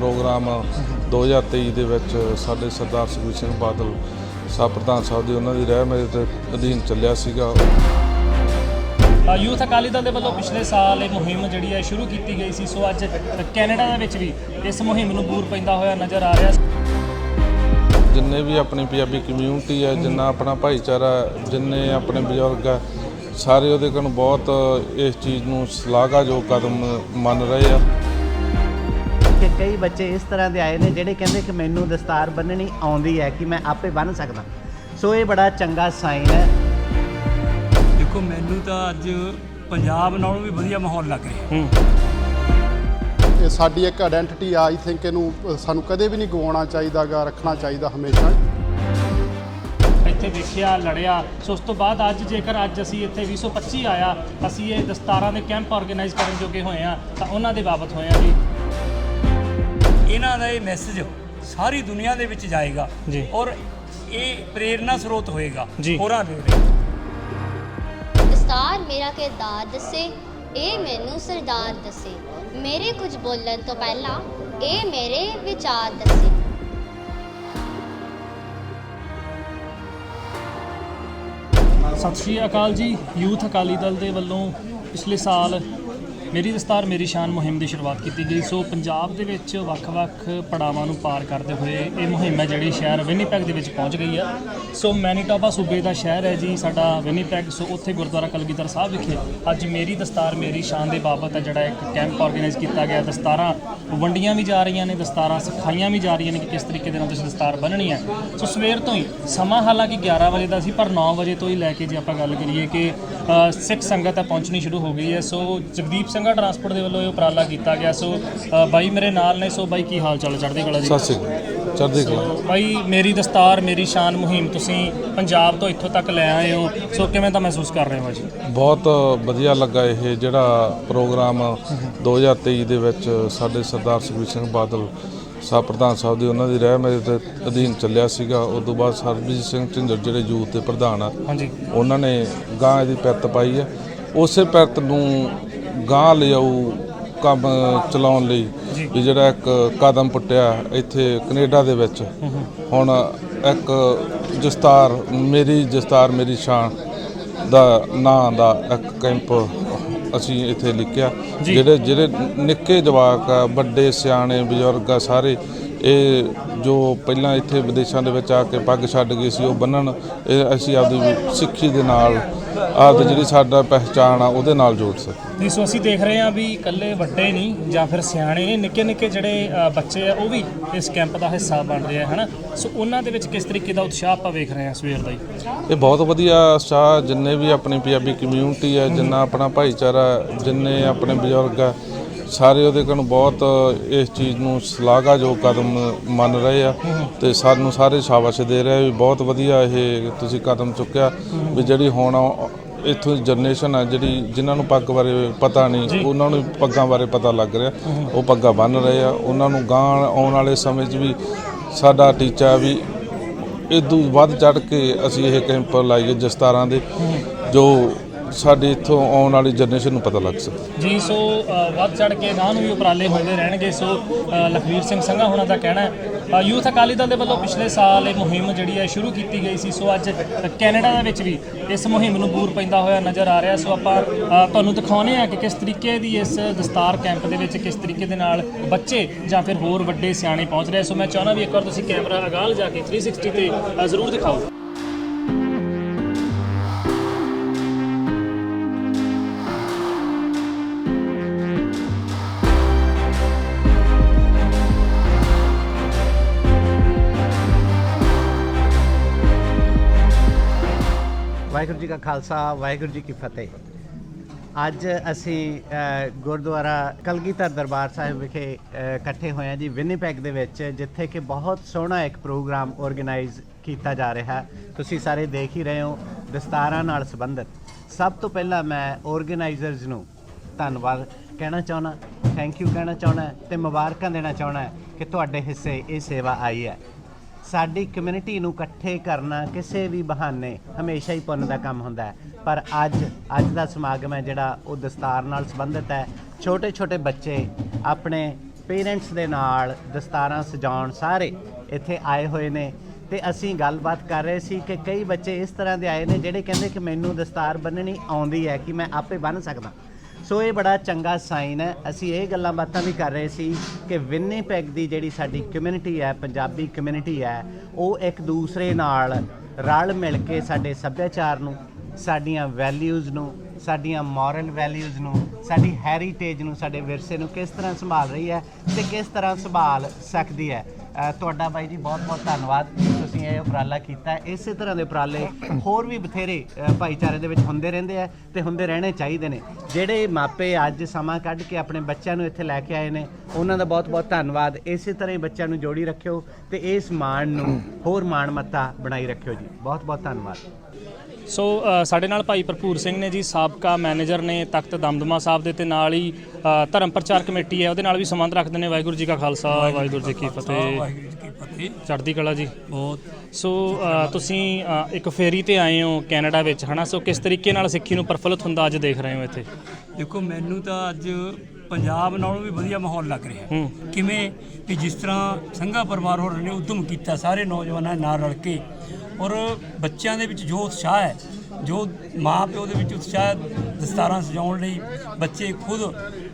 Programme 2023 ਦੇ ਵਿੱਚ ਸਾਡੇ ਸਰਦਾਰ ਸੁਖਬੀਰ ਸਿੰਘ ਬਾਦਲ ਸਾਹਿਬ ਪ੍ਰਧਾਨ ਸਾਹਿਬ ਦੀ ਉਹਨਾਂ ਦੀ ਰਹਿ ਮੇਰੇ ਤੇ ਅਧੀਨ ਚੱਲਿਆ ਸੀਗਾ। ਯੂਥ ਅਕਾਲੀ ਦਲ ਦੇ ਵੱਲੋਂ ਪਿਛਲੇ ਸਾਲ ਇਹ ਮੁਹਿੰਮ ਜਿਹੜੀ ਹੈ ਸ਼ੁਰੂ ਕੀਤੀ ਗਈ ਸੀ। ਸੋ ਅੱਜ ਕੈਨੇਡਾ ਦੇ ਵਿੱਚ ਵੀ ਇਸ ਮੁਹਿੰਮ ਨੂੰ ਬੂਰ ਪੈਂਦਾ ਹੋਇਆ ਨਜ਼ਰ ਆ ਰਿਹਾ ਜਿੰਨੇ ਵੀ ਆਪਣੀ ਪੰਜਾਬੀ ਕਮਿਊਨਿਟੀ ਹੈ ਜਿੰਨਾ ਆਪਣਾ ਭਾਈਚਾਰਾ ਜਿੰਨੇ ਆਪਣੇ ਬਜ਼ੁਰਗ ਹੈ ਸਾਰੇ ਉਹਦੇ ਕੋਲ ਬਹੁਤ ਇਸ ਚੀਜ਼ ਨੂੰ ਸ਼ਲਾਘਾਯੋਗ ਕਦਮ ਮੰਨ ਰਹੇ ਆ। ਕਈ ਬੱਚੇ ਇਸ ਤਰ੍ਹਾਂ ਦੇ ਆਏ ਨੇ ਜਿਹੜੇ ਕਹਿੰਦੇ ਕਿ ਮੈਨੂੰ ਦਸਤਾਰ ਬੰਨਣੀ ਆਉਂਦੀ ਹੈ ਕਿ ਮੈਂ ਆਪੇ ਬੰਨ ਸਕਦਾ। ਸੋ ਇਹ ਬੜਾ ਚੰਗਾ ਸਾਈਨ ਹੈ। ਦੇਖੋ ਮੈਨੂੰ ਤਾਂ ਅੱਜ ਪੰਜਾਬ ਨਾਲੋਂ ਵੀ ਵਧੀਆ ਮਾਹੌਲ ਲੱਗ ਰਿਹਾ। ਇਹ ਸਾਡੀ ਇੱਕ ਆਇਡੈਂਟੀਟੀ ਆ ਆਈ ਥਿੰਕ ਇਹਨੂੰ ਸਾਨੂੰ ਕਦੇ ਵੀ ਨਹੀਂ ਗਵਾਉਣਾ ਚਾਹੀਦਾਗਾ ਰੱਖਣਾ ਚਾਹੀਦਾ ਹਮੇਸ਼ਾ। ਇੱਥੇ ਦੇਖਿਆ ਲੜਿਆ। ਸੋ ਉਸ ਤੋਂ ਬਾਅਦ ਅੱਜ ਜੇਕਰ ਅੱਜ ਅਸੀਂ ਇੱਥੇ 225 ਆਇਆ ਅਸੀਂ ਇਹ ਦਸਤਾਰਾਂ ਦੇ ਕੈਂਪ ਆਰਗੇਨਾਈਜ਼ ਕਰਨ ਜੋਗੇ ਹੋਏ ਆ ਤਾਂ ਉਹਨਾਂ ਦੇ ਬਾਬਤ ਹੋਏ ਆ ਜੀ। ਇਹਨਾਂ ਦਾ ਇਹ ਮੈਸੇਜ ਸਾਰੀ ਦੁਨੀਆ ਦੇ ਵਿੱਚ ਜਾਏਗਾ ਜੀ। ਔਰ ਇਹ ਪ੍ਰੇਰਨਾ ਸਰੋਤ ਹੋਏਗਾ। ਜੀ। ਹੋਰਾਂ ਦੇ ਲਈ ਦਸਤਾਰ ਮੇਰਾ ਕਿਰਦਾਰ ਦੱਸੇ ਇਹ ਮੈਨੂੰ ਸਰਦਾਰ ਦੱਸੇ। ਮੇਰੇ ਕੁਝ ਬੋਲਣ ਤੋਂ ਪਹਿਲਾਂ ਇਹ ਮੇਰੇ ਵਿਚਾਰ ਦੱਸੇ। ਸਤਿ ਸ਼੍ਰੀ ਅਕਾਲ ਜੀ। ਯੂਥ ਅਕਾਲੀ ਦਲ ਦੇ ਵੱਲੋਂ ਪਿਛਲੇ ਸਾਲ ਮੇਰੀ ਦਸਤਾਰ ਮੇਰੀ ਸ਼ਾਨ ਮੁਹਿੰਮ ਦੀ ਸ਼ੁਰੂਆਤ ਕੀਤੀ ਗਈ। ਸੋ ਪੰਜਾਬ ਦੇ ਵਿੱਚ ਵੱਖ-ਵੱਖ ਪੜਾਵਾਂ ਨੂੰ ਪਾਰ ਕਰਦੇ ਹੋਏ ਇਹ ਮੁਹਿੰਮ ਹੈ ਜਿਹੜੀ ਸ਼ਹਿਰ ਵਿਨੀਪੈਗ ਦੇ ਵਿੱਚ ਪਹੁੰਚ ਗਈ ਹੈ ਸੋ ਮੈਨੀਟੋਬਾ ਸੂਬੇ ਦਾ ਸ਼ਹਿਰ ਹੈ ਜੀ, ਸਾਡਾ ਵਿਨੀਪੈਗ। ਸੋ ਉੱਥੇ ਗੁਰਦੁਆਰਾ ਕਲਗੀਧਰ ਸਾਹਿਬ ਵਿਖੇ ਅੱਜ ਮੇਰੀ ਦਸਤਾਰ, ਮੇਰੀ ਸ਼ਾਨ ਦੇ ਬਾਬਤ ਹੈ ਜਿਹੜਾ ਇੱਕ ਕੈਂਪ ਆਰਗੇਨਾਈਜ਼ ਕੀਤਾ ਗਿਆ। ਦਸਤਾਰਾਂ ਵੰਡੀਆਂ ਵੀ ਜਾ ਰਹੀਆਂ ਨੇ, ਦਸਤਾਰਾਂ ਸਿਖਾਈਆਂ ਵੀ ਜਾ ਰਹੀਆਂ ਨੇ ਕਿ ਕਿਸ ਤਰੀਕੇ ਦੇ ਨਾਲ ਤੁਸੀਂ ਦਸਤਾਰ ਬੰਨਣੀ ਹੈ। ਸੋ ਸਵੇਰ ਤੋਂ ਹੀ ਸਮਾਂ ਹਾਲਾਂਕਿ 11 ਵਜੇ ਦਾ ਸੀ, ਪਰ 9 ਵਜੇ ਤੋਂ ਹੀ ਲੈ ਕੇ ਜੇ ਆਪਾਂ ਗੱਲ ਕਰੀਏ ਕਿ ਸਿੱਖ ਸੰਗਤ ਹੈ, ਪਹੁੰਚਣੀ ਸ਼ੁਰੂ ਹੋ ਗਈ ਹੈ। ਸੋ ਜਗਦੀਪ ਸਿੰਘ ਟਰਾਂਸਪੋਰਟ ਦੇ ਵੱਲੋਂ ਇਹ ਉਪਰਾਲਾ ਕੀਤਾ ਗਿਆ। ਸੋ ਅ, ਬਾਈ ਮੇਰੇ ਨਾਲ ਨੇ ਸੋ ਬਾਈ ਕੀ ਹਾਲ ਚਾਲ ਹੈ? ਚੜ੍ਹਦੀ ਕਲਾ ਜੀ ਸਤਿ ਸ੍ਰੀ ਅਕਾਲ। ਚੜ੍ਹਦੀ ਕਲਾ। ਬਾਈ ਮੇਰੀ ਦਸਤਾਰ ਮੇਰੀ ਸ਼ਾਨ ਮੁਹਿੰਮ ਤੁਸੀਂ ਪੰਜਾਬ ਤੋਂ ਇੱਥੋਂ ਤੱਕ ਲੈ ਆਏ ਹੋ। ਸੋ ਕਿਵੇਂ ਤਾਂ ਮਹਿਸੂਸ ਕਰ ਰਹੇ ਹੋ ਜੀ ਬਹੁਤ ਵਧੀਆ ਲੱਗਾ ਇਹ ਜਿਹੜਾ ਪ੍ਰੋਗਰਾਮ 2023 ਦੇ ਵਿੱਚ ਸਾਡੇ ਸਰਦਾਰ ਸੁਖਬੀਰ ਸਿੰਘ ਬਾਦਲ ਸਾਹਿਬ ਪ੍ਰਧਾਨ ਸਾਹਿਬ ਦੀ ਉਹਨਾਂ ਦੀ ਰਹਿ ਮੇਰੇ ਤੇ ਅਧੀਨ ਚੱਲਿਆ ਸੀਗਾ। ਉਸ ਤੋਂ ਬਾਅਦ ਸਰਬਜੀਤ ਸਿੰਘ ਝਿੰਜਰ ਜਿਹੜੇ ਯੂਥ ਦੇ ਪ੍ਰਧਾਨ ਆ ਹਾਂਜੀ। ਉਹਨਾਂ ਨੇ ਗਾਂ ਇਹਦੀ ਪਿਰਤ ਪਾਈ ਹੈ ਉਸੇ ਪਿਰਤ ਨੂੰ ਗਾਂ ਲਿਆਊ ਕੰਮ ਚਲਾਉਣ ਲਈ ਵੀ ਜਿਹੜਾ ਇੱਕ ਕਦਮ ਪੁੱਟਿਆ ਇੱਥੇ ਕੈਨੇਡਾ ਦੇ ਵਿੱਚ। ਹੁਣ ਇੱਕ ਜਸਤਾਰ ਮੇਰੀ ਜਸਤਾਰ ਮੇਰੀ ਸ਼ਾਨ ਦਾ ਨਾਂ ਦਾ ਇੱਕ ਕੈਂਪ ਅਸੀਂ ਇੱਥੇ ਲਿਖਿਆ। ਜਿਹੜੇ ਜਿਹੜੇ ਨਿੱਕੇ ਜਵਾਕ ਆ ਵੱਡੇ ਸਿਆਣੇ ਬਜ਼ੁਰਗ ਆ ਸਾਰੇ ਇਹ ਜੋ ਪਹਿਲਾਂ ਇੱਥੇ ਵਿਦੇਸ਼ਾਂ ਦੇ ਵਿੱਚ ਆ ਕੇ ਪੱਗ ਛੱਡ ਗਏ ਸੀ ਉਹ ਬੰਨਣ ਇਹ ਅਸੀਂ ਆਪਦੀ ਸਿੱਖੀ ਦੇ ਨਾਲ ਆਪਦੀ ਜਿਹੜੀ ਸਾਡਾ ਪਹਿਚਾਣ ਆ ਉਹਦੇ ਨਾਲ ਜੋੜ ਸਕੀਏ ਜੀ ਸੋ ਅਸੀਂ ਦੇਖ ਰਹੇ ਹਾਂ ਵੀ ਇਕੱਲੇ ਵੱਡੇ ਨਹੀਂ ਜਾਂ ਫਿਰ ਸਿਆਣੇ ਨਿੱਕੇ ਨਿੱਕੇ ਜਿਹੜੇ ਅ, ਬੱਚੇ ਆ ਉਹ ਵੀ ਇਸ ਕੈਂਪ ਦਾ ਹਿੱਸਾ ਬਣ ਰਹੇ ਆ ਹਨਾ? ਸੋ ਉਹਨਾਂ ਦੇ ਵਿੱਚ ਕਿਸ ਤਰੀਕੇ ਦਾ ਉਤਸ਼ਾਹ ਆਪਾਂ ਵੇਖ ਰਹੇ ਹਾਂ ਸਵੇਰ ਦਾ ਹੀ ਇਹ ਬਹੁਤ ਵਧੀਆ ਉਤਸ਼ਾਹ ਜਿੰਨੇ ਵੀ ਆਪਣੀ ਪੰਜਾਬੀ ਕਮਿਊਨਿਟੀ ਹੈ ਜਿੰਨਾ ਆਪਣਾ ਭਾਈਚਾਰਾ ਜਿੰਨੇ ਆਪਣੇ ਬਜ਼ੁਰਗ ਹੈ ਸਾਰੇ ਉਹਦੇ ਕੋਲ ਬਹੁਤ ਇਸ ਚੀਜ਼ ਨੂੰ ਸ਼ਲਾਘਾਯੋਗ ਕਦਮ ਮੰਨ ਰਹੇ ਆ ਤੇ ਸਾਨੂੰ ਸਾਰੇ ਸ਼ਾਬਾਸ਼ ਦੇ ਰਹੇ ਆ ਵੀ ਬਹੁਤ ਵਧੀਆ ਇਹ ਤੁਸੀਂ ਕਦਮ ਚੁੱਕਿਆ ਵੀ ਜਿਹੜੀ ਹੁਣ ਇੱਥੋਂ ਜਨਰੇਸ਼ਨ ਆ ਜਿਹੜੀ ਜਿਨ੍ਹਾਂ ਨੂੰ ਪੱਗ ਬਾਰੇ ਪਤਾ ਨਹੀਂ ਉਹਨਾਂ ਨੂੰ ਪੱਗਾਂ ਬਾਰੇ ਪਤਾ ਲੱਗ ਰਿਹਾ। ਉਹ ਪੱਗਾਂ ਬੰਨ ਰਹੇ ਆ ਉਹਨਾਂ ਨੂੰ ਗਾਂ ਆਉਣ ਵਾਲੇ ਸਮੇਂ 'ਚ ਵੀ ਸਾਡਾ ਟੀਚਾ ਵੀ ਇਦੋਂ ਵੱਧ ਚੜ ਕੇ ਅਸੀਂ ਇਹ ਕੈਂਪ ਲਾਈਏ ਜਸਤਾਰਾਂ ਦੇ ਜੋ ਸਾਡੇ ਇੱਥੋਂ ਆਉਣ ਵਾਲੀ ਜਨਰੇਸ਼ਨ ਨੂੰ ਪਤਾ ਲੱਗ ਸਕੇ। ਜੀ ਸੋ ਅ, ਵੱਧ ਚੜ ਕੇ ਗਾਂ ਨੂੰ ਵੀ ਉਪਰਾਲੇ ਹੁੰਦੇ ਰਹਿਣਗੇ। ਸੋ ਅ, ਲਖਵੀਰ ਸਿੰਘ ਸੰਘਾ ਹੋਣਾ ਦਾ ਕਹਿਣਾ ਹੈ ਅ, ਯੂਥ ਅਕਾਲੀ ਦਲ ਦੇ ਵੱਲੋਂ ਪਿਛਲੇ ਸਾਲ ਇਹ ਮੁਹਿੰਮ ਜਿਹੜੀ ਹੈ ਸ਼ੁਰੂ ਕੀਤੀ ਗਈ ਸੀ। ਸੋ ਅੱਜ ਕੈਨੇਡਾ ਦੇ ਵਿੱਚ ਵੀ ਇਸ ਮੁਹਿੰਮ ਨੂੰ ਦੂਰ ਪੈਂਦਾ ਹੋਇਆ ਨਜ਼ਰ ਆ ਰਿਹਾ। ਸੋ ਆਪਾਂ ਅ, ਤੁਹਾਨੂੰ ਦਿਖਾਉਂਦੇ ਆ ਕਿ ਕਿਸ ਤਰੀਕੇ ਦੀ ਇਸ ਦਸਤਾਰ ਕੈਂਪ ਦੇ ਵਿੱਚ ਕਿਸ ਤਰੀਕੇ ਦੇ ਨਾਲ ਬੱਚੇ ਜਾਂ ਫਿਰ ਹੋਰ ਵੱਡੇ ਸਿਆਣੇ ਪਹੁੰਚ ਰਹੇ ਸੋ ਮੈਂ ਚਾਹੁੰਦਾ ਵੀ ਇੱਕ ਵਾਰ ਤੁਸੀਂ ਕੈਮਰਾ ਅਗਾਲ ਜਾ ਕੇ 360 ਤੇ ਅ, ਜ਼ਰੂਰ ਦਿਖਾਓ। ਵਾਹਿਗੁਰੂ ਜੀ ਕਾ ਖਾਲਸਾ, ਵਾਹਿਗੁਰੂ ਜੀ ਕੀ ਫਤਿਹ। ਅੱਜ ਅਸੀਂ ਗੁਰਦੁਆਰਾ ਕਲਗੀਧਰ ਦਰਬਾਰ ਸਾਹਿਬ ਵਿਖੇ ਇਕੱਠੇ ਹੋਏ ਹਾਂ ਜੀ, ਵਿਨੀਪੈਗ ਦੇ ਵਿੱਚ, ਜਿੱਥੇ ਕਿ ਬਹੁਤ ਸੋਹਣਾ ਇੱਕ ਪ੍ਰੋਗਰਾਮ ਆਰਗੇਨਾਈਜ਼ ਕੀਤਾ ਜਾ ਰਿਹਾ। ਤੁਸੀਂ ਸਾਰੇ ਦੇਖ ਹੀ ਰਹੇ ਹੋ ਦਸਤਾਰਾਂ ਨਾਲ ਸੰਬੰਧਿਤ। ਸਭ ਤੋਂ ਪਹਿਲਾਂ ਮੈਂ ਆਰਗੇਨਾਈਜ਼ਰਸ ਨੂੰ ਧੰਨਵਾਦ ਕਹਿਣਾ ਚਾਹੁੰਦਾ। ਥੈਂਕ ਯੂ ਕਹਿਣਾ ਚਾਹੁੰਦਾ ਤੇ ਮੁਬਾਰਕਾਂ ਦੇਣਾ ਚਾਹੁੰਦਾ ਕਿ ਤੁਹਾਡੇ ਹਿੱਸੇ ਇਹ ਸੇਵਾ ਆਈ ਹੈ। ਸਾਡੀ ਕਮਿਊਨਿਟੀ ਨੂੰ ਇਕੱਠੇ ਕਰਨਾ ਕਿਸੇ ਵੀ ਬਹਾਨੇ ਹਮੇਸ਼ਾ ਹੀ ਪੁੰਨ ਦਾ ਕੰਮ ਹੁੰਦਾ ਹੈ। ਪਰ ਅੱਜ ਅੱਜ ਦਾ ਸਮਾਗਮ ਹੈ ਜਿਹੜਾ ਉਹ ਦਸਤਾਰ ਨਾਲ ਸੰਬੰਧਿਤ ਹੈ। ਛੋਟੇ ਛੋਟੇ ਬੱਚੇ ਆਪਣੇ ਪੇਰੈਂਟਸ ਦੇ ਨਾਲ ਦਸਤਾਰਾਂ ਸਜਾਉਣ ਸਾਰੇ ਇੱਥੇ ਆਏ ਹੋਏ ਨੇ ਤੇ ਅਸੀਂ ਗੱਲਬਾਤ ਕਰ ਰਹੇ ਸੀ ਕਿ ਕਈ ਬੱਚੇ ਇਸ ਤਰ੍ਹਾਂ ਦੇ ਆਏ ਨੇ ਜਿਹੜੇ ਕਹਿੰਦੇ ਕਿ ਮੈਨੂੰ ਦਸਤਾਰ ਬੰਨਣੀ ਆਉਂਦੀ ਹੈ ਕਿ ਮੈਂ ਆਪੇ ਬੰਨ ਸਕਦਾ। ਸੋ ਇਹ ਬੜਾ ਚੰਗਾ ਸਾਈਨ ਹੈ। ਅਸੀਂ ਇਹ ਗੱਲਾਂ ਬਾਤਾਂ ਵੀ ਕਰ ਰਹੇ ਸੀ ਕਿ ਵਿੰਨੀਪੈਗ ਦੀ ਜਿਹੜੀ ਸਾਡੀ ਕਮਿਊਨਿਟੀ ਹੈ, ਪੰਜਾਬੀ ਕਮਿਊਨਿਟੀ ਹੈ, ਉਹ ਇੱਕ ਦੂਸਰੇ ਨਾਲ ਰਲ ਮਿਲ ਕੇ ਸਾਡੇ ਸੱਭਿਆਚਾਰ ਨੂੰ, ਸਾਡੀਆਂ ਵੈਲਿਊਜ਼ ਨੂੰ, ਸਾਡੀਆਂ ਮੋਰਲ ਵੈਲਿਊਜ਼ ਨੂੰ, ਸਾਡੀ ਹੈਰੀਟੇਜ ਨੂੰ, ਸਾਡੇ ਵਿਰਸੇ ਨੂੰ ਕਿਸ ਤਰ੍ਹਾਂ ਸੰਭਾਲ ਰਹੀ ਹੈ ਤੇ ਕਿਸ ਤਰ੍ਹਾਂ ਸੰਭਾਲ ਸਕਦੀ ਹੈ। ਅ, ਤੁਹਾਡਾ ਬਾਈ ਜੀ ਬਹੁਤ ਬਹੁਤ ਧੰਨਵਾਦ ਤੁਸੀਂ ਇਹ ਉਪਰਾਲਾ ਕੀਤਾ। ਹੈ। ਇਸੇ ਤਰ੍ਹਾਂ ਦੇ ਉਪਰਾਲੇ ਹੋਰ ਵੀ ਬਥੇਰੇ ਅ, ਭਾਈਚਾਰੇ ਦੇ ਵਿੱਚ ਹੁੰਦੇ ਰਹਿੰਦੇ ਆ ਤੇ ਹੁੰਦੇ ਰਹਿਣੇ ਚਾਹੀਦੇ ਨੇ। ਜਿਹੜੇ ਮਾਪੇ ਅੱਜ ਸਮਾਂ ਕੱਢ ਕੇ ਆਪਣੇ ਬੱਚਿਆਂ ਨੂੰ ਇੱਥੇ ਲੈ ਕੇ ਆਏ ਨੇ ਉਹਨਾਂ ਦਾ ਬਹੁਤ ਬਹੁਤ ਧੰਨਵਾਦ। ਇਸੇ ਤਰ੍ਹਾਂ ਹੀ ਬੱਚਿਆਂ ਨੂੰ ਜੋੜੀ ਰੱਖਿਓ ਤੇ ਇਸ ਮਾਣ ਨੂੰ ਹੋਰ ਮਾਣ ਮੱਤਾ ਬਣਾਈ ਰੱਖਿਓ ਜੀ। ਬਹੁਤ ਬਹੁਤ ਧੰਨਵਾਦ। ਸੋ ਸਾਡੇ ਨਾਲ ਭਾਈ ਭਰਪੂਰ ਸਿੰਘ ਨੇ ਜੀ ਸਾਬਕਾ ਮੈਨੇਜਰ ਨੇ ਤਖਤ ਦਮਦਮਾ ਸਾਹਿਬ ਦੇ ਤੇ ਨਾਲ ਹੀ ਧਰਮ ਪ੍ਰਚਾਰ ਕਮੇਟੀ ਹੈ ਉਹਦੇ ਨਾਲ ਵੀ ਸੰਬੰਧ ਰੱਖਦੇ ਨੇ। ਵਾਹਿਗੁਰੂ ਜੀ ਕਾ ਖਾਲਸਾ ਵਾਹਿਗੁਰੂ ਜੀ ਕੀ ਫਤਿਹ। ਚੜ੍ਹਦੀ ਕਲਾ ਜੀ। ਬਹੁਤ। ਸੋ ਤੁਸੀਂ ਇੱਕ ਫੇਰੀ ਤੇ ਆਏ ਹੋ ਕੈਨੇਡਾ ਵਿੱਚ ਹਨਾ? ਸੋ ਕਿਸ ਤਰੀਕੇ ਨਾਲ ਸਿੱਖੀ ਨੂੰ ਪ੍ਰਫੁੱਲਤ ਹੁੰਦਾ ਅੱਜ ਦੇਖ ਰਹੇ ਹੋ ਇੱਥੇ? ਦੇਖੋ ਮੈਨੂੰ ਤਾਂ ਅੱਜ ਪੰਜਾਬ ਨਾਲੋਂ ਵੀ ਵਧੀਆ ਮਾਹੌਲ ਲੱਗ ਰਿਹਾ। ਕਿਵੇਂ? ਕਿ ਜਿਸ ਤਰ੍ਹਾਂ ਸੰਘਾ ਪਰਿਵਾਰ ਹੋਰਾਂ ਨੇ ਉਦਮ ਕੀਤਾ ਸਾਰੇ ਨੌਜਵਾਨਾਂ ਨਾਲ ਰਲ ਕੇ। ਔਰ ਬੱਚਿਆਂ ਦੇ ਵਿੱਚ ਜੋ ਉਤਸ਼ਾਹ ਹੈ ਜੋ ਮਾਂ ਪਿਓ ਦੇ ਵਿੱਚ ਉਤਸ਼ਾਹ ਹੈ, ਦਸਤਾਰਾਂ ਸਜਾਉਣ ਲਈ ਬੱਚੇ ਖੁਦ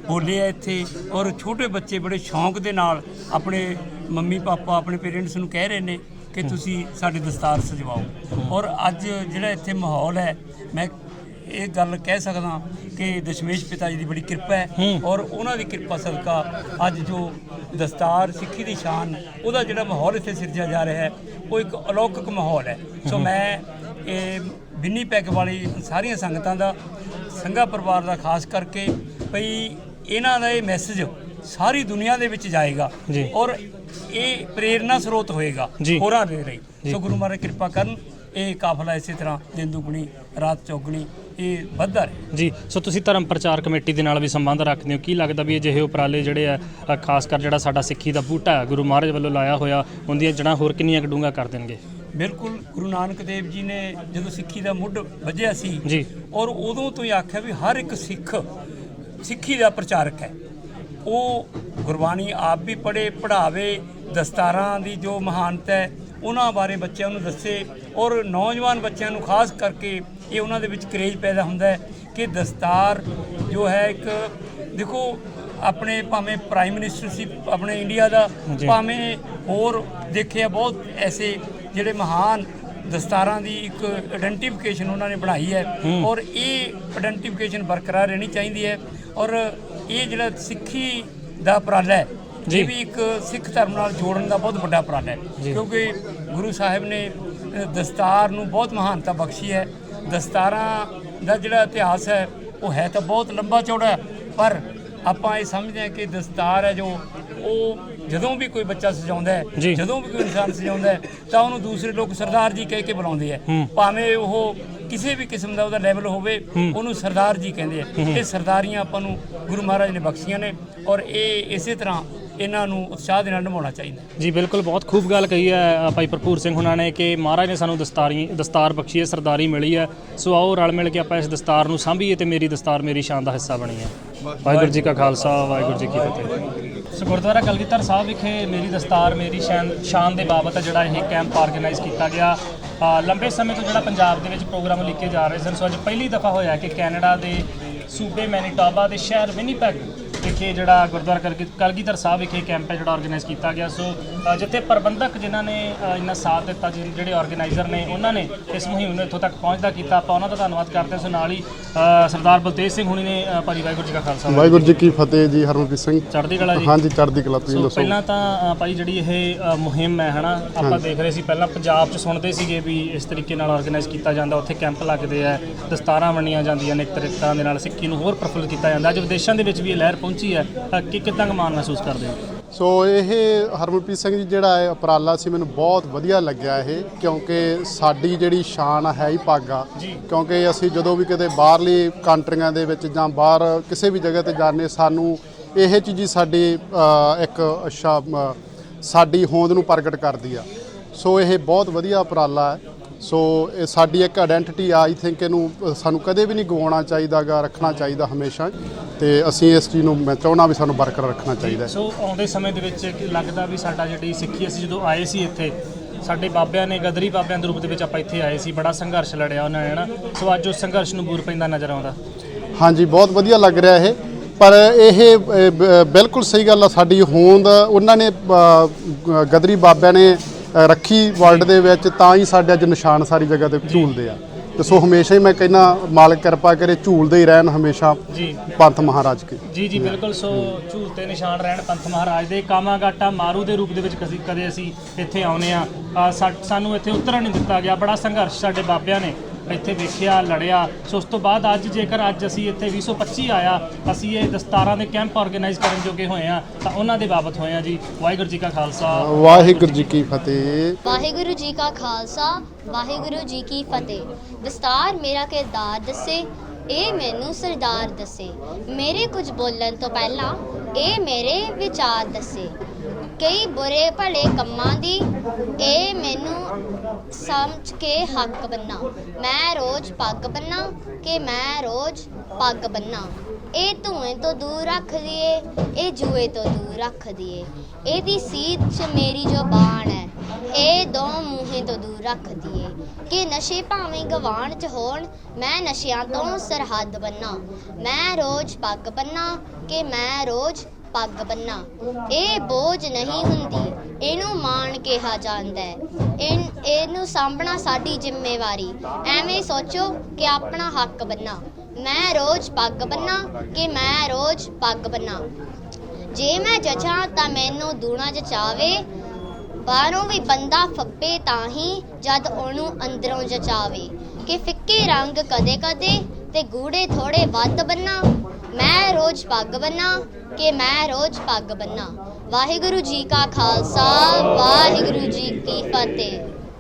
ਬੋਲੇ ਆ ਇੱਥੇ ਔਰ ਛੋਟੇ ਬੱਚੇ ਬੜੇ ਸ਼ੌਂਕ ਦੇ ਨਾਲ ਆਪਣੇ ਮੰਮੀ ਪਾਪਾ ਆਪਣੇ ਪੇਰੈਂਟਸ ਨੂੰ ਕਹਿ ਰਹੇ ਨੇ ਕਿ ਤੁਸੀਂ ਸਾਡੇ ਦਸਤਾਰ ਸਜਵਾਓ। ਔਰ ਅੱਜ ਜਿਹੜਾ ਇੱਥੇ ਮਾਹੌਲ ਹੈ ਮੈਂ ਇਹ ਗੱਲ ਕਹਿ ਸਕਦਾ ਕਿ ਦਸ਼ਮੇਸ਼ ਪਿਤਾ ਜੀ ਦੀ ਬੜੀ ਕਿਰਪਾ ਹੈ ਔਰ ਉਹਨਾਂ ਦੀ ਕਿਰਪਾ ਸਦਕਾ ਅੱਜ ਜੋ ਦਸਤਾਰ ਸਿੱਖੀ ਦੀ ਸ਼ਾਨ ਉਹਦਾ ਜਿਹੜਾ ਮਾਹੌਲ ਇੱਥੇ ਸਿਰਜਿਆ ਜਾ ਰਿਹਾ ਹੈ ਉਹ ਇੱਕ ਅਲੌਕਿਕ ਮਾਹੌਲ ਹੈ। ਸੋ ਮੈਂ ਇਹ ਬਿੰਨੀ ਪੈਗ ਵਾਲੀ ਸਾਰੀਆਂ ਸੰਗਤਾਂ ਦਾ ਸੰਘਾ ਪਰਿਵਾਰ ਦਾ ਖਾਸ ਕਰਕੇ ਭਈ ਇਹਨਾਂ ਦਾ ਇਹ ਮੈਸੇਜ ਸਾਰੀ ਦੁਨੀਆ ਦੇ ਵਿੱਚ ਜਾਏਗਾ। ਔਰ ਇਹ ਪ੍ਰੇਰਨਾ ਸਰੋਤ ਹੋਏਗਾ। ਹੋਰਾਂ ਦੇ ਲਈ। ਸੋ ਗੁਰੂ ਮਹਾਰਾਜ ਕਿਰਪਾ ਕਰਨ ਇਹ ਕਾਫਲਾ ਇਸੇ ਤਰ੍ਹਾਂ ਦਿਨ ਦੁਗਣੀ ਰਾਤ ਚੌਗਣੀ ਇਹ ਵੱਧਦਾ ਰਹੇ। ਜੀ ਸੋ ਤੁਸੀਂ ਧਰਮ ਪ੍ਰਚਾਰ ਕਮੇਟੀ ਦੇ ਨਾਲ ਵੀ ਸੰਬੰਧ ਰੱਖਦੇ ਹੋ। ਕੀ ਲੱਗਦਾ ਵੀ ਇਹ ਜਿਹੇ ਉਪਰਾਲੇ ਜਿਹੜੇ ਆ ਅ, ਖਾਸ ਕਰ ਜਿਹੜਾ ਸਾਡਾ ਸਿੱਖੀ ਦਾ ਬੂਟਾ ਹੈ ਗੁਰੂ ਮਹਾਰਾਜ ਵੱਲੋਂ ਲਾਇਆ ਹੋਇਆ ਉਹਦੀਆਂ ਜੜ੍ਹਾਂ ਹੋਰ ਕਿੰਨੀਆਂ ਕਡੂੰਗਾ ਕਰ ਦੇਣਗੇ? ਬਿਲਕੁਲ ਗੁਰੂ ਨਾਨਕ ਦੇਵ ਜੀ ਨੇ ਜਦੋਂ ਸਿੱਖੀ ਦਾ ਮੁੱਢ ਵੱਜਿਆ ਸੀ ਜੀ। ਔਰ ਉਦੋਂ ਤੋਂ ਹੀ ਆਖਿਆ ਵੀ ਹਰ ਇੱਕ ਸਿੱਖ ਸਿੱਖੀ ਦਾ ਪ੍ਰਚਾਰਕ ਹੈ। ਉਹ ਗੁਰਬਾਣੀ ਆਪ ਵੀ ਪੜ੍ਹੇ ਪੜ੍ਹਾਵੇ ਦਸਤਾਰਾਂ ਦੀ ਜੋ ਮਹਾਨਤਾ ਹੈ ਉਹਨਾਂ ਬਾਰੇ ਬੱਚਿਆਂ ਨੂੰ ਦੱਸੇ ਔਰ ਨੌਜਵਾਨ ਬੱਚਿਆਂ ਨੂੰ ਖਾਸ ਕਰਕੇ ਇਹ ਉਹਨਾਂ ਦੇ ਵਿੱਚ ਕਰੇਜ ਪੈਦਾ ਹੁੰਦਾ ਹੈ ਕਿ ਦਸਤਾਰ ਜੋ ਹੈ ਇੱਕ ਦੇਖੋ ਆਪਣੇ ਭਾਵੇਂ ਪ੍ਰਾਈਮ ਮਿਨਿਸਟਰ ਸੀ ਆਪਣੇ ਇੰਡੀਆ ਦਾ। ਭਾਵੇਂ ਹੋਰ ਦੇਖਿਆ ਬਹੁਤ ਐਸੇ ਜਿਹੜੇ ਮਹਾਨ ਦਸਤਾਰਾਂ ਦੀ ਇੱਕ ਆਇਡੈਂਟੀਫਿਕੇਸ਼ਨ ਉਹਨਾਂ ਨੇ ਬਣਾਈ ਹੈ ਔਰ ਇਹ ਆਇਡੈਂਟੀਫਿਕੇਸ਼ਨ ਬਰਕਰਾਰ ਰਹਿਣੀ ਚਾਹੀਦੀ ਹੈ ਔਰ ਇਹ ਜਿਹੜਾ ਸਿੱਖੀ ਦਾ ਉਪਰਾਲਾ ਹੈ। ਇਹ ਵੀ ਇੱਕ ਸਿੱਖ ਧਰਮ ਨਾਲ ਜੋੜਨ ਦਾ ਬਹੁਤ ਵੱਡਾ ਉਪਰਾਲਾ ਹੈ ਕਿਉਂਕਿ ਗੁਰੂ ਸਾਹਿਬ ਨੇ ਦਸਤਾਰ ਨੂੰ ਬਹੁਤ ਮਹਾਨਤਾ ਬਖਸ਼ੀ ਹੈ ਦਸਤਾਰਾਂ ਦਾ ਜਿਹੜਾ ਇਤਿਹਾਸ ਹੈ ਉਹ ਹੈ ਤਾਂ ਬਹੁਤ ਲੰਬਾ ਚੌੜਾ ਹੈ ਪਰ ਆਪਾਂ ਇਹ ਸਮਝਦੇ ਹਾਂ ਕਿ ਦਸਤਾਰ ਹੈ ਜੋ ਉਹ ਜਦੋਂ ਵੀ ਕੋਈ ਬੱਚਾ ਸਜਾਉਂਦਾ ਹੈ। ਜਦੋਂ ਵੀ ਕੋਈ ਇਨਸਾਨ ਸਜਾਉਂਦਾ ਹੈ ਤਾਂ ਉਹਨੂੰ ਦੂਸਰੇ ਲੋਕ ਸਰਦਾਰ ਜੀ ਕਹਿ ਕੇ ਬੁਲਾਉਂਦੇ ਆ ਭਾਵੇਂ ਉਹ ਕਿਸੇ ਵੀ ਕਿਸਮ ਦਾ ਉਹਦਾ ਲੈਵਲ ਹੋਵੇ ਉਹਨੂੰ ਸਰਦਾਰ ਜੀ ਕਹਿੰਦੇ ਆ। ਇਹ ਸਰਦਾਰੀਆਂ ਆਪਾਂ ਨੂੰ ਗੁਰੂ ਮਹਾਰਾਜ ਨੇ ਬਖਸ਼ੀਆਂ ਨੇ ਔਰ ਇਹ ਇਸੇ ਤਰ੍ਹਾਂ ਇਹਨਾਂ ਨੂੰ ਉਤਸ਼ਾਹ ਦੇ ਨਾਲ ਨਿਭਾਉਣਾ ਚਾਹੀਦਾ। ਜੀ ਬਿਲਕੁਲ ਬਹੁਤ ਖੂਬ ਗੱਲ ਕਹੀ ਹੈ ਭਾਈ ਭਰਪੂਰ ਸਿੰਘ ਹੁਣਾਂ ਨੇ ਕਿ ਮਹਾਰਾਜ ਨੇ ਸਾਨੂੰ ਦਸਤਾਰੀ ਦਸਤਾਰ ਬਖਸ਼ੀ ਹੈ ਸਰਦਾਰੀ ਮਿਲੀ ਹੈ। ਸੋ ਆਓ ਰਲ ਮਿਲ ਕੇ ਆਪਾਂ ਇਸ ਦਸਤਾਰ ਨੂੰ ਸਾਂਭੀਏ ਤੇ ਮੇਰੀ ਦਸਤਾਰ ਮੇਰੀ ਸ਼ਾਨ ਦਾ ਹਿੱਸਾ ਬਣੀ ਹੈ। ਵਾਹਿਗੁਰੂ ਜੀ ਕਾ ਖਾਲਸਾ ਵਾਹਿਗੁਰੂ ਜੀ ਕੀ ਫਤਿਹ। ਸੋ ਗੁਰਦੁਆਰਾ ਕਲਗੀਧਰ ਸਾਹਿਬ ਵਿਖੇ ਮੇਰੀ ਦਸਤਾਰ ਮੇਰੀ ਸ਼ਾਨ ਸ਼ਾਨ ਦੇ ਬਾਬਤ ਜਿਹੜਾ ਇਹ ਕੈਂਪ ਆਰਗੇਨਾਈਜ਼ ਕੀਤਾ ਗਿਆ। ਲੰਬੇ ਸਮੇਂ ਤੋਂ ਜਿਹੜਾ ਪੰਜਾਬ ਦੇ ਵਿੱਚ ਪ੍ਰੋਗਰਾਮ ਲਿਖੇ ਜਾ ਰਹੇ ਸਨ। ਸੋ ਅੱਜ ਪਹਿਲੀ ਦਫਾ ਹੋਇਆ ਕਿ ਕੈਨੇਡਾ ਦੇ ਸੂਬੇ ਮੈਨੀਟੋਬਾ ਦੇ ਸ਼ਹਿਰ ਵਿਨੀਪੈਗ ਵਿਖੇ ਜਿਹੜਾ ਗੁਰਦੁਆਰਾ ਕਲਗੀ- ਕਲਗੀਧਰ ਸਾਹਿਬ ਵਿਖੇ ਕੈਂਪ ਹੈ ਜਿਹੜਾ ਆਰਗੇਨਾਈਜ਼ ਕੀਤਾ ਗਿਆ। ਸੋ ਅ, ਜਿੱਥੇ ਪ੍ਰਬੰਧਕ ਜਿਨ੍ਹਾਂ ਨੇ ਅ, ਇੰਨਾ ਸਾਥ ਦਿੱਤਾ ਜਿਨ- ਜਿਹੜੇ ਆਰਗੇਨਾਈਜ਼ਰ ਨੇ ਉਹਨਾਂ ਨੇ ਇਸ ਮੁਹਿੰਮ ਨੂੰ ਇੱਥੋਂ ਤੱਕ ਪਹੁੰਚਦਾ ਕੀਤਾ। ਆਪਾਂ ਉਹਨਾਂ ਦਾ ਧੰਨਵਾਦ ਕਰਦੇ ਹਾਂ। ਸੋ ਨਾਲ ਹੀ ਅ, ਸਰਦਾਰ ਬਲਤੇਜ ਸਿੰਘ ਹੁਣੀ ਨੇ ਅ, ਭਾਜੀ ਵਾਹਿਗੁਰੂ ਜੀ ਕਾ ਖਾਲਸਾ ਵਾਹਿਗੁਰੂ ਜੀ ਕੀ ਫਤਿਹ ਜੀ ਹਰਮਨਪ੍ਰੀਤ ਸਿੰਘ। ਚੜ੍ਹਦੀ ਕਲਾ ਜੀ। ਹਾਂਜੀ ਚੜ੍ਹਦੀ ਕਲਾ ਤੁਸੀਂ ਸੋ ਦੱਸੋ। ਪਹਿਲਾਂ ਤਾਂ ਅ, ਭਾਈ ਜਿਹੜੀ ਇਹ ਅ, ਮੁਹਿੰਮ ਹੈ ਹਨਾ ਆਪਾਂ ਦੇਖ ਰਹੇ ਸੀ ਪਹਿਲਾਂ ਪੰਜਾਬ 'ਚ ਸੁਣਦੇ ਸੀਗੇ ਵੀ ਇਸ ਤਰੀਕੇ ਨਾਲ ਆਰਗੇਨਾਈਜ਼ ਕੀਤਾ ਜਾਂਦਾ। ਉੱਥੇ ਕੈਂਪ ਲੱਗਦੇ ਆ ਦਸਤਾਰਾਂ ਵੰਡੀਆਂ ਜਾਂਦੀਆਂ ਨੇ ਇੱਕ ਤਰੀਕਾਂ ਦੇ ਨਾਲ ਸਿੱਖੀ ਨੂੰ ਹੋਰ ਪ੍ਰਫੁੱਲਿਤ ਕੀਤਾ ਜਾਂਦਾ। ਅੱਜ ਵਿਦੇਸ਼ਾਂ ਦੇ ਵਿੱਚ ਵੀ ਇਹ ਲਹਿਰ ਪਹੁੰਚੀ ਹੈ ਅ, ਕਿ ਕਿੰਨਾ ਕੁ ਮਾਣ ਮਹਿਸੂਸ ਕਰਦੇ ਹੋ? ਸੋ ਇਹ ਹਰਮਨਪ੍ਰੀਤ ਸਿੰਘ ਜੀ ਜਿਹੜਾ ਇਹ ਉਪਰਾਲਾ ਸੀ ਮੈਨੂੰ ਬਹੁਤ ਵਧੀਆ ਲੱਗਿਆ ਇਹ ਕਿਉਂਕਿ ਸਾਡੀ ਜਿਹੜੀ ਸ਼ਾਨ ਹੈ ਹੀ ਪਾਗਾ ਕਿਉਂਕਿ ਅਸੀਂ ਜਦੋਂ ਵੀ ਕਿਤੇ ਬਾਹਰਲੀ ਕੰਟਰੀਆਂ ਦੇ ਵਿੱਚ ਜਾਂ ਬਾਹਰ ਕਿਸੇ ਵੀ ਜਗ੍ਹਾ ਤੇ ਜਾਂਦੇ ਸਾਨੂੰ ਇਹ ਚੀਜ਼ ਹੀ ਸਾਡੀ ਅ, ਇੱਕ ਅੱਛਾ ਮ, ਸਾਡੀ ਹੋਂਦ ਨੂੰ ਪ੍ਰਗਟ ਕਰਦੀ ਆ। ਸੋ ਇਹ ਬਹੁਤ ਵਧੀਆ ਉਪਰਾਲਾ ਹੈ। ਸੋ ਇਹ ਸਾਡੀ ਇੱਕ ਆਇਡੈਂਟੀਟੀ ਆ ਆਈ ਥਿੰਕ ਇਹਨੂੰ ਸਾਨੂੰ ਕਦੇ ਵੀ ਨਹੀਂ ਗਵਾਉਣਾ ਚਾਹੀਦਾਗਾ ਰੱਖਣਾ ਚਾਹੀਦਾ ਹਮੇਸ਼ਾ। ਤੇ ਅਸੀਂ ਇਸ ਚੀਜ਼ ਨੂੰ ਮੈਂ ਚਾਹੁੰਦਾ ਵੀ ਸਾਨੂੰ ਬਰਕਰਾਰ ਰੱਖਣਾ ਚਾਹੀਦਾ। ਸੋ ਆਉਂਦੇ ਸਮੇਂ ਦੇ ਵਿੱਚ ਲੱਗਦਾ ਵੀ ਸਾਡਾ ਜਿਹੜੀ ਸਿੱਖੀ ਅਸੀਂ ਜਦੋਂ ਆਏ ਸੀ ਇੱਥੇ ਸਾਡੇ ਬਾਬਿਆਂ ਨੇ ਗਦਰੀ ਬਾਬਿਆਂ ਦੇ ਰੂਪ ਦੇ ਵਿੱਚ ਆਪਾਂ ਇੱਥੇ ਆਏ ਸੀ ਬੜਾ ਸੰਘਰਸ਼ ਲੜਿਆ ਉਹਨਾਂ ਨੇ ਨਾ ਸੋ ਅੱਜ ਉਸ ਸੰਘਰਸ਼ ਨੂੰ ਬੂਰ ਪੈਂਦਾ ਨਜ਼ਰ ਆਉਂਦਾ। ਹਾਂਜੀ ਬਹੁਤ ਵਧੀਆ ਲੱਗ ਰਿਹਾ ਇਹ। ਪਰ ਇਹ ਬਿਲਕੁਲ ਸਹੀ ਗੱਲ ਆ ਸਾਡੀ ਹੋਂਦ ਉਹਨਾਂ ਨੇ ਗ- ਗਦਰੀ ਬਾਬਿਆਂ ਨੇ ਰੱਖੀ ਵਰਲਡ ਦੇ ਵਿੱਚ ਤਾਂ ਹੀ ਸਾਡੇ ਅੱਜ ਨਿਸ਼ਾਨ ਸਾਰੀ ਜਗ੍ਹਾ ਤੇ ਝੂਲਦੇ ਆ। ਤੇ ਸੋ ਹਮੇਸ਼ਾ ਹੀ ਮੈਂ ਕਹਿੰਦਾ ਮਾਲਕ ਕਿਰਪਾ ਕਰੇ ਝੂਲਦੇ ਹੀ ਰਹਿਣ ਹਮੇਸ਼ਾ ਜੀ। ਪੰਥ ਮਹਾਰਾਜ ਕੇ। ਜੀ ਜੀ ਬਿਲਕੁਲ ਸੋ ਝੂਲਤੇ ਨਿਸ਼ਾਨ ਰਹਿਣ ਪੰਥ ਮਹਾਰਾਜ ਦੇ। ਕਾਮਾਗਾਟਾ ਮਾਰੂ ਦੇ ਰੂਪ ਦੇ ਵਿੱਚ ਕਦੀ ਕਦੇ ਅਸੀਂ ਇੱਥੇ ਆਉਨੇ ਆ। ਸਾਨੂੰ ਇੱਥੇ ਉਤਰਨ ਨਹੀਂ ਦਿੱਤਾ ਗਿਆ। ਬੜਾ ਸੰਘਰਸ਼ ਸਾਡੇ ਬਾਬਿਆਂ ਨੇ ਇੱਥੇ ਵੇਖਿਆ ਲੜਿਆ। ਸੋ ਉਸ ਤੋਂ ਬਾਅਦ ਅੱਜ ਜੇਕਰ ਅੱਜ ਅਸੀਂ ਇੱਥੇ 225 ਆਇਆ ਅਸੀਂ ਇਹ ਦਸਤਾਰਾਂ ਦੇ ਕੈਂਪ ਆਰਗੇਨਾਈਜ਼ ਕਰਨ ਜੋਗੇ ਹੋਏ ਆ ਤਾਂ ਉਹਨਾਂ ਦੇ ਬਾਬਤ ਹੋਏ ਆ ਜੀ। ਵਾਹਿਗੁਰੂ ਜੀ ਕਾ ਖਾਲਸਾ। ਵਾਹਿਗੁਰੂ ਜੀ ਕੀ ਫਤਿਹ। ਵਾਹਿਗੁਰੂ ਜੀ ਕਾ ਖਾਲਸਾ ਵਾਹਿਗੁਰੂ ਜੀ ਕੀ ਫਤਿਹ। ਦਸਤਾਰ ਮੇਰਾ ਕਿਰਦਾਰ ਦੱਸੇ ਇਹ ਮੈਨੂੰ ਸਰਦਾਰ ਦੱਸੇ। ਮੇਰੇ ਕੁਝ ਬੋਲਣ ਤੋਂ ਪਹਿਲਾਂ ਇਹ ਮੇਰੇ ਵਿਚਾਰ ਦੱਸੇ। ਕਈ ਬੁਰੇ ਭਲੇ ਕੰਮਾਂ ਦੀ ਇਹ ਮੈਨੂੰ ਸਮਝ ਕੇ ਹੱਕ ਬੰਨਾ। ਮੈਂ ਰੋਜ਼ ਪੱਗ ਬੰਨਾ ਕਿ ਮੈਂ ਰੋਜ਼ ਪੱਗ ਬੰਨਾ। ਇਹ ਧੂਏ ਤੋਂ ਦੂਰ ਰੱਖ ਦੀਏ, ਇਹ ਜੂਏ ਤੋਂ ਦੂਰ ਰੱਖ ਦੀਏ। ਇਹਦੀ ਸੀਧ 'ਚ ਮੇਰੀ ਜੋ ਬਾਣ ਹੈ, ਇਹ ਦੋ ਮੂੰਹੇ ਤੋਂ ਦੂਰ ਰੱਖ ਦੀਏ। ਕਿ ਨਸ਼ੇ ਭਾਵੇਂ ਗਵਾਣ 'ਚ ਹੋਣ, ਮੈਂ ਨਸ਼ਿਆਂ ਤੋਂ ਸਰਹੱਦ ਬੰਨਾ। ਮੈਂ ਰੋਜ਼ ਪੱਗ ਬੰਨਾ ਕਿ ਮੈਂ ਰੋਜ਼ ਪੱਗ ਬੰਨਾ। ਇਹ ਬੋਝ ਨਹੀਂ ਹੁੰਦੀ। ਇਹਨੂੰ ਮਾਣ ਕਿਹਾ ਜਾਂਦਾ ਹੈ। ਇਹਨੂੰ ਸਾਂਭਣਾ ਸਾਡੀ ਜ਼ਿੰਮੇਵਾਰੀ। ਐਵੇਂ ਸੋਚੋ ਕਿ ਆਪਣਾ ਹੱਕ ਬੰਨਾ। ਮੈਂ ਰੋਜ਼ ਪੱਗ ਬੰਨਾ ਕਿ ਮੈਂ ਰੋਜ਼ ਪੱਗ ਬੰਨਾ। ਜੇ ਮੈਂ ਜਚਾਂ ਤਾਂ ਮੈਨੂੰ ਦੂਣਾ ਜਚਾਵੇ। ਬਾਹਰੋਂ ਵੀ ਬੰਦਾ ਫੱਬੇ ਤਾਂ ਹੀ ਜਦ ਉਹਨੂੰ ਅੰਦਰੋਂ ਜਚਾਵੇ। ਕਿ ਫਿੱਕੇ ਰੰਗ ਕਦੇ ਕਦੇ ਤੇ ਗੂੜੇ ਥੋੜੇ ਵੱਧ ਬੰਨਾ। ਮੈਂ ਰੋਜ਼ ਪੱਗ ਬੰਨਾ ਕਿ ਮੈਂ ਰੋਜ਼ ਪੱਗ ਬੰਨਾ ਵਾਹਿਗੁਰੂ ਜੀ ਕਾ ਖਾਲਸਾ ਵਾਹਿਗੁਰੂ ਜੀ ਕੀ ਫਤਿਹ।